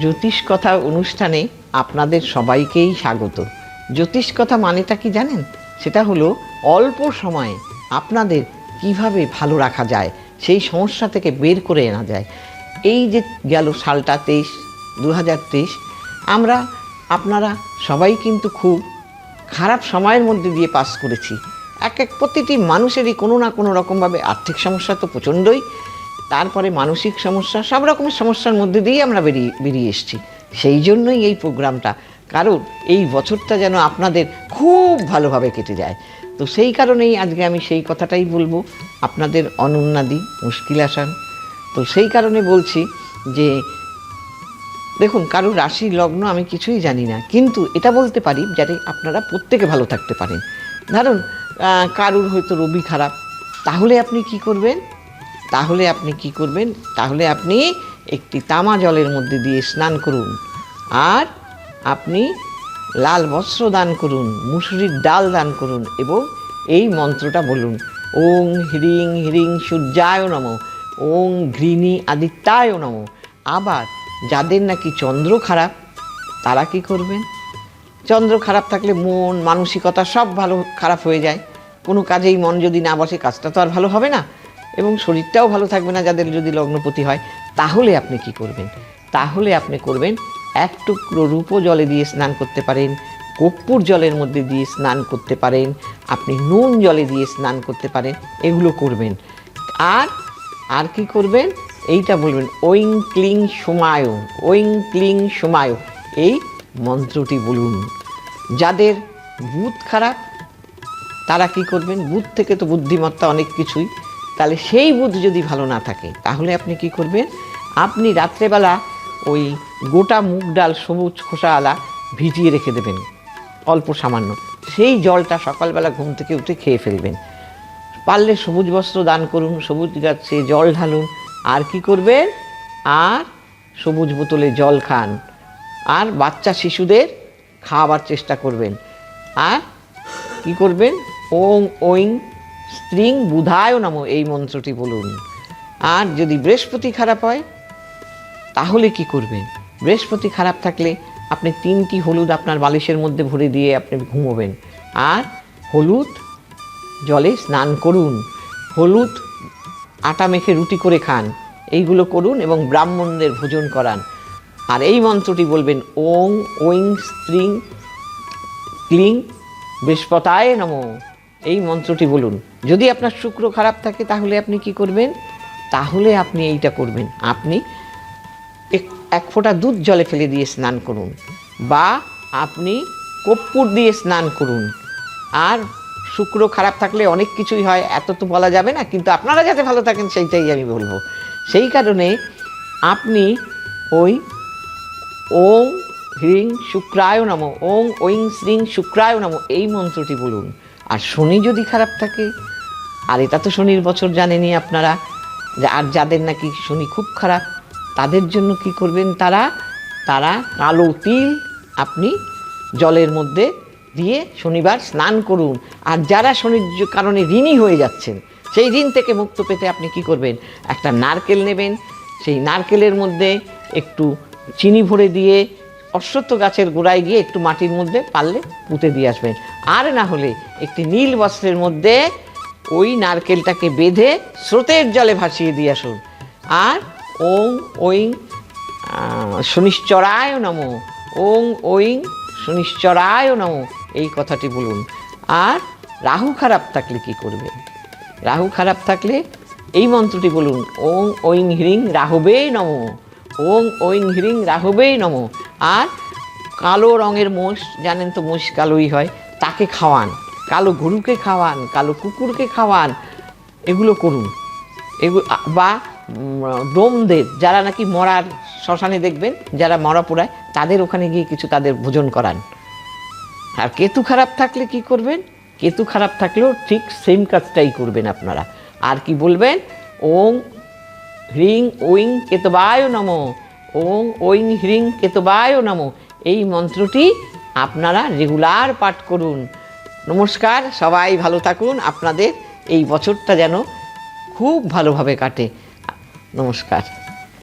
জ্যোতিষ কথা অনুষ্ঠানে আপনাদের সবাইকেই স্বাগত। জ্যোতিষ কথা মানেটা কি জানেন? সেটা হলো অল্প সময়ে আপনাদের কীভাবে ভালো রাখা যায়, সেই সমস্যা থেকে বের করে আনা যায়। এই যে গেল সালটা তেইশ দু আমরা, আপনারা সবাই কিন্তু খুব খারাপ সময়ের মধ্যে দিয়ে পাস করেছি। এক এক প্রতিটি মানুষেরই কোনো না কোনো রকমভাবে আর্থিক সমস্যা তো প্রচণ্ডই। তারপরে মানসিক সমস্যা, সব রকমের সমস্যার মধ্যে দিয়েই আমরা বেরিয়ে বেরিয়ে এসেছি। সেই জন্যই এই প্রোগ্রামটা। কারণ এই বছরটা যেন আপনাদের খুব ভালোভাবে কেটে যায়। তো সেই কারণেই আজকে আমি সেই কথাটাই বলব। আপনাদের অনন্যাদি মুশকিল আসান তো সেই কারণে বলছি যে, দেখুন কারোর রাশি লগ্ন আমি কিছুই জানি না। কিন্তু এটা বলতে পারি যাতে আপনারা প্রত্যেকে ভালো থাকতে পারেন। ধরুন কারুর হয়তো রবি খারাপ। তাহলে আপনি কি করবেন? তাহলে আপনি কি করবেন? তাহলে আপনি একটি তামা জলের মধ্যে দিয়ে স্নান করুন। আর আপনি লাল বস্ত্র দান করুন, মুসুরির ডাল দান করুন এবং এই মন্ত্রটা বলুন। ওং হ্রিং হ্রিং সূর্যায় নম, ওং ঘৃণী আদিত্যায় নম। আবার যাদের নাকি চন্দ্র খারাপ, তারা কি করবেন? চন্দ্র খারাপ থাকলে মন, মানসিকতা সব ভালো, খারাপ হয়ে যায়। কোনো কাজেই মন যদি না বসে, কাজটা তো আর ভালো হবে না। এবং শরীরটাও ভালো থাকবে না যাদের যদি লগ্নপতি হয়, তাহলে আপনি কি করবেন? তাহলে আপনি করবেন, এক টুকরো রূপো জলে দিয়ে স্নান করতে পারেন, কর্পূর জলের মধ্যে দিয়ে স্নান করতে পারেন, আপনি নুন জলে দিয়ে স্নান করতে পারেন, এগুলো করবেন। আর আর কি করবেন? এইটা বলবেন ওইং ক্লিং সোমায় ওইং ক্লিং সোমায়। এই মন্ত্রটি বলুন। যাদের বুধ খারাপ, তারা কি করবেন? বুধ থেকে তো বুদ্ধিমত্তা অনেক কিছুই। তাহলে সেই বুধ যদি ভালো না থাকে, তাহলে আপনি কি করবেন? আপনি রাত্রেবেলা ওই গোটা মুগ ডাল, সবুজ খোসাওয়ালা ভিজিয়ে রেখে দেবেন, অল্প সামান্য। সেই জলটা সকালবেলা ঘুম থেকে উঠে খেয়ে ফেলবেন। পারলে সবুজ বস্ত্র দান করুন, সবুজ গাছে জল ঢালুন। আর কি করবেন? আর সবুজ বোতলে জল খান। আর বাচ্চা শিশুদের খাওয়াবার চেষ্টা করবেন। আর কি করবেন? ওং, ওইং স্ত্রিং বুধায় নম এই মন্ত্রটি বলুন। আর যদি বৃহস্পতি খারাপ হয়, তাহলে কি করবেন? বৃহস্পতি খারাপ থাকলে আপনি তিনটি হলুদ আপনার বালিশের মধ্যে ভরে দিয়ে আপনি ঘুমোবেন। আর হলুদ জলে স্নান করুন। হলুদ আটা মেখে রুটি করে খান। এইগুলো করুন এবং ব্রাহ্মণদের ভোজন করান। আর এই মন্ত্রটি বলবেন, ওং ওইং স্ত্রিং ক্লিং বৃহস্পতায় নম। এই মন্ত্রটি বলুন। যদি আপনার শুক্র খারাপ থাকে, তাহলে আপনি কি করবেন? তাহলে আপনি এইটা করবেন। আপনি এক- ফোঁটা দুধ জলে ফেলে দিয়ে স্নান করুন বা আপনি কর্পূর দিয়ে স্নান করুন। আর শুক্র খারাপ থাকলে অনেক কিছুই হয়, এত তো বলা যাবে না, কিন্তু আপনারা যাতে ভালো থাকেন, সেইটাই আমি বলব। সেই কারণে আপনি ওই ওং হ্রিং শুক্রায় নম, ওং ওইং শ্রিং শুক্রায় নম, এই মন্ত্রটি বলুন। আর শনি যদি খারাপ থাকে, আর এটা তো শনির বছর জানেনই আপনারা আর যাদের নাকি শনি খুব খারাপ, তাদের জন্য কি করবেন তারা তারা কালো তিল আপনি জলের মধ্যে দিয়ে শনিবার স্নান করুন। আর যারা শনির কারণে ঋণী হয়ে যাচ্ছেন, সেই ঋণ থেকে মুক্ত পেতে আপনি কি করবেন? একটা নারকেল নেবেন, সেই নারকেলের মধ্যে একটু চিনি ভরে দিয়ে অশ্বত্থ গাছের গোড়ায় গিয়ে একটু মাটির মধ্যে পারলে পুঁতে দিয়ে আসবেন। আর না হলে একটি নীল বস্ত্রের মধ্যে ওই নারকেলটাকে বেঁধে স্রোতের জলে ভাসিয়ে দিয়ে আসুন। আর ওং ওইং শনিশ্চরায় নম। ওং ওইং শনিশ্চরায় নম। এই কথাটি বলুন। আর রাহু খারাপ থাকলে কি করবে? রাহু খারাপ থাকলে এই মন্ত্রটি বলুন। ওং ওইং হ্রিং রাহবে নম। ওং ওইং হ্রিং রাহবে নম। আর কালো রঙের মোষ, জানেন তো মোষ কালোই হয়, তাকে খাওয়ান। কালো গরুকে খাওয়ান, কালো কুকুরকে খাওয়ান, এগুলো করুন। এগুলো বা ডোমদের যারা নাকি মরার শ্মশানে দেখবেন, যারা মরা পোড়ায়, তাদের ওখানে গিয়ে কিছু তাদের ভোজন করান। আর কেতু খারাপ থাকলে কি করবেন? কেতু খারাপ থাকলেও ঠিক সেম কাজটাই করবেন আপনারা। আর কি বলবেন? ওং হ্রিং ওইং কেতবায় নম। ওং ওইং হ্রিং কেতবায় নম। এই মন্ত্রটি আপনারা রেগুলার পাঠ করুন। নমস্কার, সবাই ভালো থাকুন। আপনাদের এই বছরটা যেন খুব ভালোভাবে কাটে। নমস্কার।